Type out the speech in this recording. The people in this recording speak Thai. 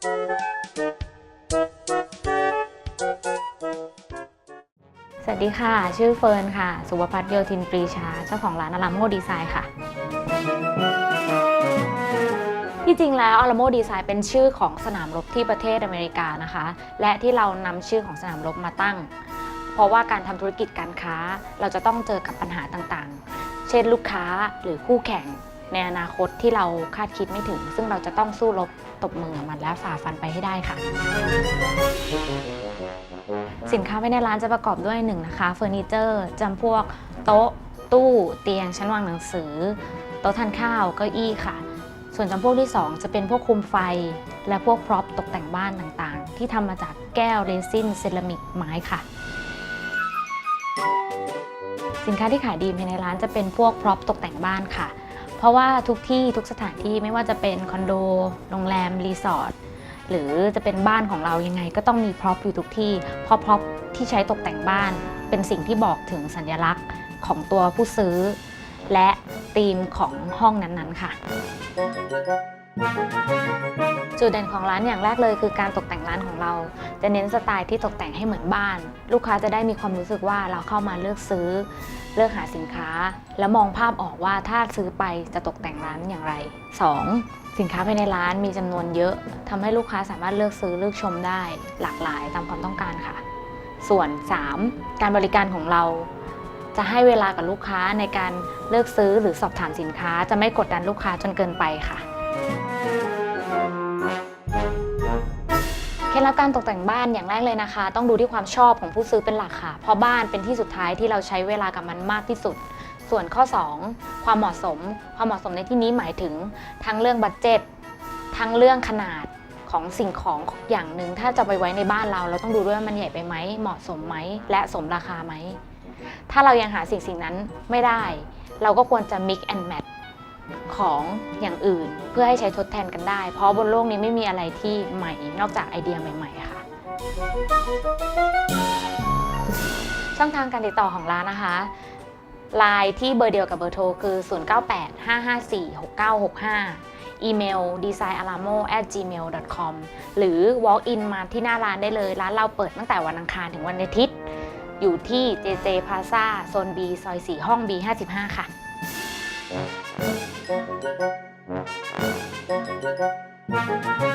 สวัสดีค่ะ ชื่อเฟิร์นค่ะ สุวพัฒน์โยธินปรีชา เจ้าของร้านอลามโมดีไซน์ค่ะ ที่จริงแล้วอลามโมดีไซน์เป็นชื่อของสนามรบที่ประเทศอเมริกานะคะ และที่เรานำชื่อของสนามรบมาตั้ง เพราะว่าการทำธุรกิจการค้าเราจะต้องเจอกับปัญหาต่างๆ เช่นลูกค้าหรือคู่แข่ง ในอนาคตที่เราคาดคิดไม่ถึง ซึ่งเราจะต้องสู้รบตบมือกับมันและฝ่าฟันไปให้ได้ค่ะ สินค้าภายในร้านจะประกอบด้วยหนึ่งนะคะเฟอร์นิเจอร์จำพวกโต๊ะ ตู้เตียง ชั้นวางหนังสือ โต๊ะทานข้าวเก้าอี้ค่ะ ส่วนจำพวกที่ 2 จะเป็นพวกคุมไฟ และพวกพร็อพตกแต่งบ้านต่างๆ ที่ทำมาจากแก้วเรซินเซรามิกไม้ค่ะสินค้าที่ขายดีภายในร้านจะเป็นพวกพร็อพตกแต่งบ้านค่ะ เพราะว่าทุกที่ทุกสถานที่ไม่ว่าจะเป็นคอนโดโรงแรมรีสอร์ทหรือจะเป็นบ้านของเรายังไง ก็ต้องมีพร็อพอยู่ทุกที่เพราะพร็อพที่ใช้ตกแต่งบ้าน เป็นสิ่งที่บอกถึงสัญลักษณ์ของตัวผู้ซื้อ และธีมของห้องนั้นๆค่ะ จุดเด่นของร้านอย่างแรกเลยคือการตกแต่งร้านของเรา จะเน้นสไตล์ที่ตกแต่งให้เหมือนบ้าน ลูกค้าจะได้มีความรู้สึกว่าเราเข้ามาเลือกซื้อ เลือกหาสินค้า แล้วมองภาพออกว่าถ้าซื้อไปจะตกแต่งร้านอย่างไร 2. สินค้าภายในร้านมีจำนวนเยอะทำให้ลูกค้าสามารถเลือกซื้อเลือกชมได้ หลากหลายตามความต้องการค่ะ ส่วน 3. การบริการของเราจะให้เวลากับลูกค้าในการเลือกซื้อหรือสอบถามสินค้า จะไม่กดดันลูกค้าจนเกินไปค่ะ เคล็ดลับการตกแต่งบ้านอย่างแรกเลยนะคะ ต้องดูที่ความชอบของผู้ซื้อเป็นหลักค่ะ เพราะบ้านเป็นที่สุดท้ายที่เราใช้เวลากับมันมากที่สุด ส่วนข้อ 2 ความเหมาะสม ความเหมาะสมในที่นี้หมายถึง ทั้งเรื่องบัตเจ็ตทั้งเรื่องขนาดของสิ่งของอย่างหนึ่งถ้าจะไปไว้ในบ้านเรา เราต้องดูด้วยว่ามันใหญ่ไปไหมเหมาะสมไหมและสมราคาไหมถ้าเรายังหาสิ่งสิ่งนั้นไม่ได้ เราก็ควรจะ mix and match ของอย่างอื่น เพื่อให้ใช้ทดแทนกันได้ เพราะบนโลกนี้ไม่มีอะไรที่ใหม่ นอกจากไอเดียใหม่ๆค่ะ ช่องทางการติดต่อของร้านนะคะไลน์ที่เบอร์เดียวกับเบอร์โทรคือ 0985546965 อีเมล designalamo gmail com หรือ walk in มาที่หน้าร้านได้เลย ร้านเราเปิดตั้งแต่วันอังคารถึงวันอาทิตย์ อยู่ที่ JJ Plaza โซน B ซอย 4 ห้อง B 55 ค่ะ Thank you.